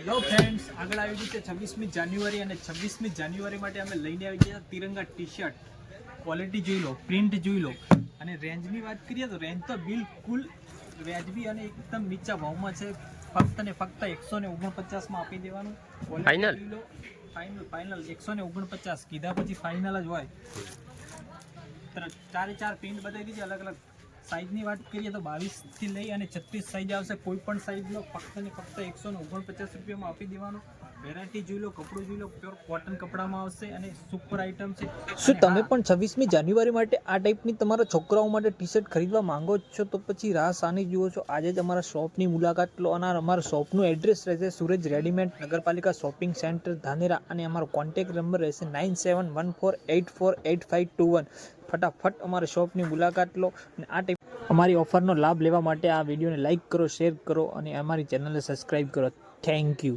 Hello friends આગળ આવી ગયું છે છવ્વીસમી જાન્યુઆરી અને છવ્વીસમી જાન્યુઆરી માટે અમે લઈને આવી ગયા તિરંગા ટી શર્ટ ક્વોલિટી જોઈ લો પ્રિન્ટ જોઈ લો. અને રેન્જની વાત કરીએ તો રેન્જ તો બિલકુલ વ્યાજબી અને એકદમ નીચા ભાવમાં છે. ફક્ત ને ફક્ત એકસો ને ઓગણપચાસમાં આપી દેવાનું. Quality જોઈ લો. ફાઇનલ ફાઇનલ એકસો ને ઓગણપચાસ. કીધા પછી ફાઇનલ જ હોય. ચારે ચાર પ્રિન્ટ બતાવી દીધી અલગ અલગ સાઈઝની વાત કરીએ તો બાવીસથી લઈ અને છત્રીસ સાઈઝ આવશે. કોઈ પણ સાઈઝનો ફક્ત ને ફક્ત એકસો ને ઓગણપચાસ રૂપિયામાં આપી દેવાનું. વેરાયટી જોઈ લો કપડું જોઈ લો પ્યોર કોટન કપડામાં આવશે અને સુપર આઇટમ છે. શું તમે પણ છવ્વીસમી જાન્યુઆરી માટે આ ટાઈપની તમારા છોકરાઓ માટે ટી શર્ટ ખરીદવા માંગો છો તો પછી રાહ સાની જુઓ છો. આજે જ અમારા શોપની મુલાકાત લો અને અમારા શોપનું એડ્રેસ રહેશે સુરજ રેડીમેડ નગરપાલિકા શોપિંગ સેન્ટર ધાનેરા અને અમારો કોન્ટેક્ટ નંબર રહેશે nine seven one four eight four eight five two one ફટાફટ અમારા શોપની મુલાકાત લો અને આ ટાઈપ અમારી ઓફરનો લાભ લેવા માટે આ વિડીયોને લાઇક કરો, શેર કરો અને અમારી ચેનલને સબસ્ક્રાઈબ કરો. Thank you